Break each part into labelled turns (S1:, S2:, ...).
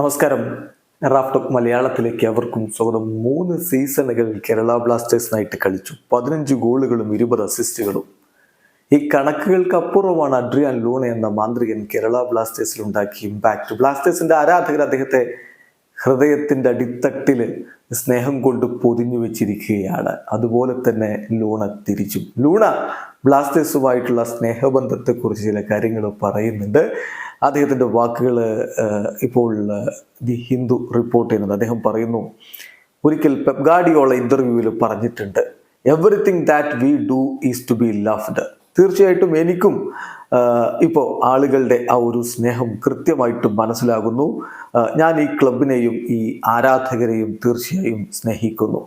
S1: നമസ്കാരം. റാഫ്റ്റോക്ക് മലയാളത്തിലേക്ക് അവർക്കും സ്വാഗതം. മൂന്ന് സീസണുകൾ കേരള ബ്ലാസ്റ്റേഴ്സിനായിട്ട് കളിച്ചു. പതിനഞ്ച് ഗോളുകളും ഇരുപത് അസിസ്റ്റുകളും. ഈ കണക്കുകൾക്ക് അപ്പുറമാണ് അഡ്രിയാൻ ലൂണ എന്ന മാന്ത്രികൻ കേരള ബ്ലാസ്റ്റേഴ്സിൽ ഉണ്ടാക്കിയ ഇമ്പാക്റ്റ് ബ്ലാസ്റ്റേഴ്സിന്റെ ആരാധകർ അദ്ദേഹത്തെ ഹൃദയത്തിന്റെ അടിത്തട്ടിൽ സ്നേഹം കൊണ്ട് പൊതിഞ്ഞു വെച്ചിരിക്കുകയാണ്. അതുപോലെ തന്നെ ലൂണ തിരിച്ചു. ലൂണ ബ്ലാസ്റ്റേഴ്സുമായിട്ടുള്ള സ്നേഹബന്ധത്തെക്കുറിച്ച് ചില കാര്യങ്ങൾ പറയുന്നുണ്ട്. അദ്ദേഹത്തിന്റെ വാക്കുകൾ ഇപ്പോൾ ദി ഹിന്ദു റിപ്പോർട്ട് ചെയ്യുന്നത് അദ്ദേഹം പറയുന്നു ഒരിക്കൽ പെപ്ഗാഡിയോള ഇന്റർവ്യൂവിൽ പറഞ്ഞിട്ടുണ്ട് everything that we do is to be loved തീർച്ചയായിട്ടും എനിക്കും ഇപ്പോൾ ആളുകളുടെ ആ ഒരു സ്നേഹം കൃത്യമായിട്ട് മനസ്സിലാകുന്നു. ഞാൻ ഈ ക്ലബിനെയും ഈ ആരാധകരെയും തീർച്ചയായും സ്നേഹിക്കുന്നു.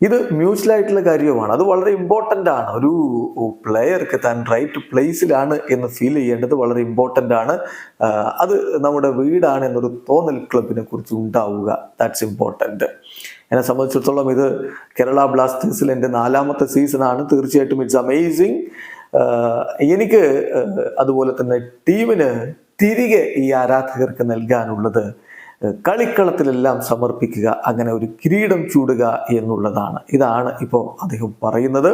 S1: ഇത് മ്യൂച്വൽ ആയിട്ടുള്ള കാര്യവുമാണ്. അത് വളരെ ഇമ്പോർട്ടന്റ് ആണ്. ഒരു പ്ലെയർക്ക് താൻ റൈറ്റ് പ്ലേസിലാണ് എന്ന് ഫീൽ ചെയ്യേണ്ടത് വളരെ ഇമ്പോർട്ടന്റ് ആണ്. അത് നമ്മുടെ വീടാണ് എന്നൊരു തോന്നൽ ക്ലബിനെ കുറിച്ച് ഉണ്ടാവുക. ദാറ്റ്സ് ഇമ്പോർട്ടന്റ് എന്നെ സംബന്ധിച്ചിടത്തോളം ഇത് കേരള ബ്ലാസ്റ്റേഴ്സിൽ എന്റെ നാലാമത്തെ സീസണാണ് തീർച്ചയായിട്ടും ഇറ്റ്സ് അമേസിങ് എനിക്ക് അതുപോലെ തന്നെ ടീമിന് തിരികെ ഈ ആരാധകർക്ക് നൽകാനുള്ളത് കളിക്കളത്തിലെല്ലാം സമർപ്പിക്കുക അങ്ങനെ ഒരു കിരീടം ചൂടുക എന്നുള്ളതാണ്. ഇതാണ് ഇപ്പോൾ അദ്ദേഹം പറയുന്നത്.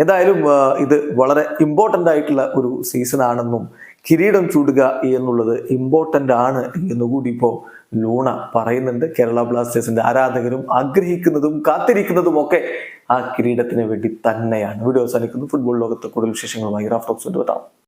S1: എന്തായാലും ഇത് വളരെ ഇമ്പോർട്ടന്റ് ആയിട്ടുള്ള ഒരു സീസൺ ആണെന്നും കിരീടം ചൂടുക എന്നുള്ളത് ഇമ്പോർട്ടന്റ് ആണ് എന്നുകൂടി ഇപ്പോൾ ലൂണ പറയുന്നുണ്ട്. കേരള ബ്ലാസ്റ്റേഴ്സിന്റെ ആരാധകരും ആഗ്രഹിക്കുന്നതും കാത്തിരിക്കുന്നതും ഒക്കെ ആ കിരീടത്തിന് വേണ്ടി തന്നെയാണ്. വീഡിയോ അവസാനിക്കുന്നു. ഫുട്ബോൾ ലോകത്ത് കൂടുതൽ വിശേഷങ്ങളുമായി റാഫ്റ്റോക്സ് വരാം